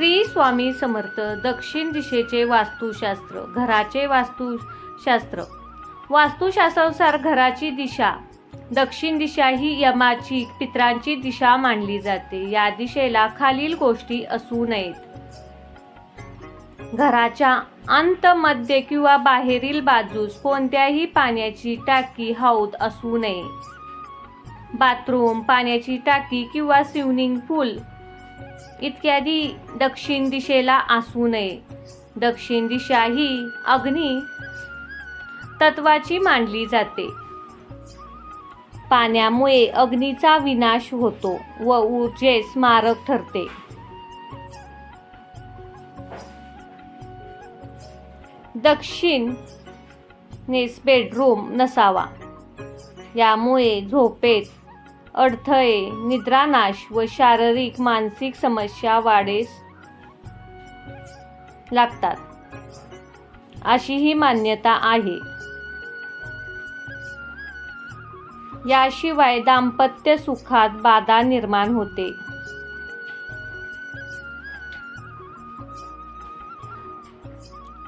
श्री स्वामी समर्थ दक्षिण दिशेचे वास्तुशास्त्र घराचे वास्तुशास्त्र. वास्तुशास्त्रानुसार घराची दिशा दक्षिण दिशा ही यमाची पित्रांची दिशा मानली जाते. या दिशेला खालील गोष्टी असू नयेत. घराच्या अंत मध्य किंवा बाहेरील बाजूस कोणत्याही पाण्याची टाकी हौद असू नये. बाथरूम पाण्याची टाकी किंवा स्विमिंग पूल इत्यादी दक्षिण दिशेला असू नये. दक्षिण दिशा ही अग्नी तत्वाची मानली जाते. पाण्यामुळे अग्नीचा विनाश होतो व ऊर्जे स्मारक ठरते. दक्षिण नेस बेडरूम नसावा. यामुळे झोपेत अडथळे निद्रानाश व शारीरिक मानसिक समस्या वाढेस लागतात. अशी ही मान्यता आहे. याशिवाय दाम्पत्य सुखात बाधा निर्माण होते.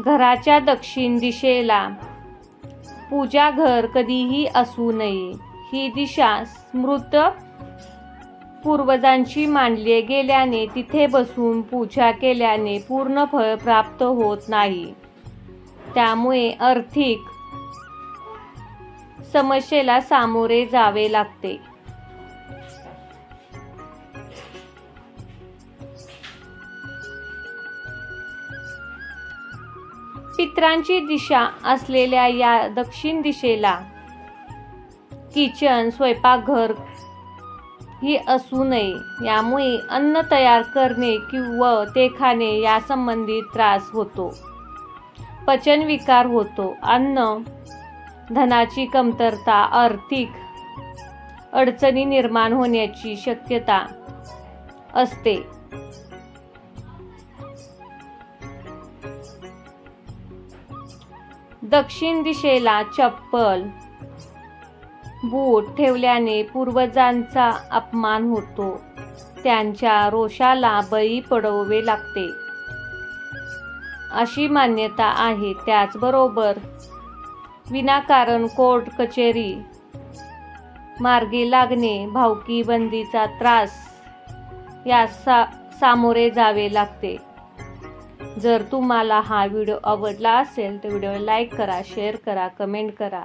घराच्या दक्षिण दिशेला पूजा घर कधीही असू नये. ही दिशा स्मृत पूर्वजांची मानली गेल्याने तिथे बसून पूजा केल्याने पूर्ण फळ प्राप्त होत नाही. त्यामुळे आर्थिक समस्येला सामोरे जावे लागते. पित्रांची दिशा असलेल्या या दक्षिण दिशेला किचन स्वयंपाकघर ही असू नये. यामुळे अन्न तयार करणे किंवा ते खाणे यासंबंधी त्रास होतो. पचन विकार होतो. अन्न धनाची कमतरता आर्थिक अडचणी निर्माण होण्याची शक्यता असते. दक्षिण दिशेला चप्पल बूट ठेवल्याने पूर्वजांचा अपमान होतो. त्यांच्या रोषाला बळी पडवावे लागते. अशी मान्यता आहे त्याचबरोबर विनाकारण कोर्ट कचेरी मार्गी लागणे भावकी बंदीचा त्रास या सा सामोरे जावे लागते. जर तुम्हाला हा व्हिडिओ आवडला असेल तर व्हिडिओ लाईक करा शेअर करा कमेंट करा.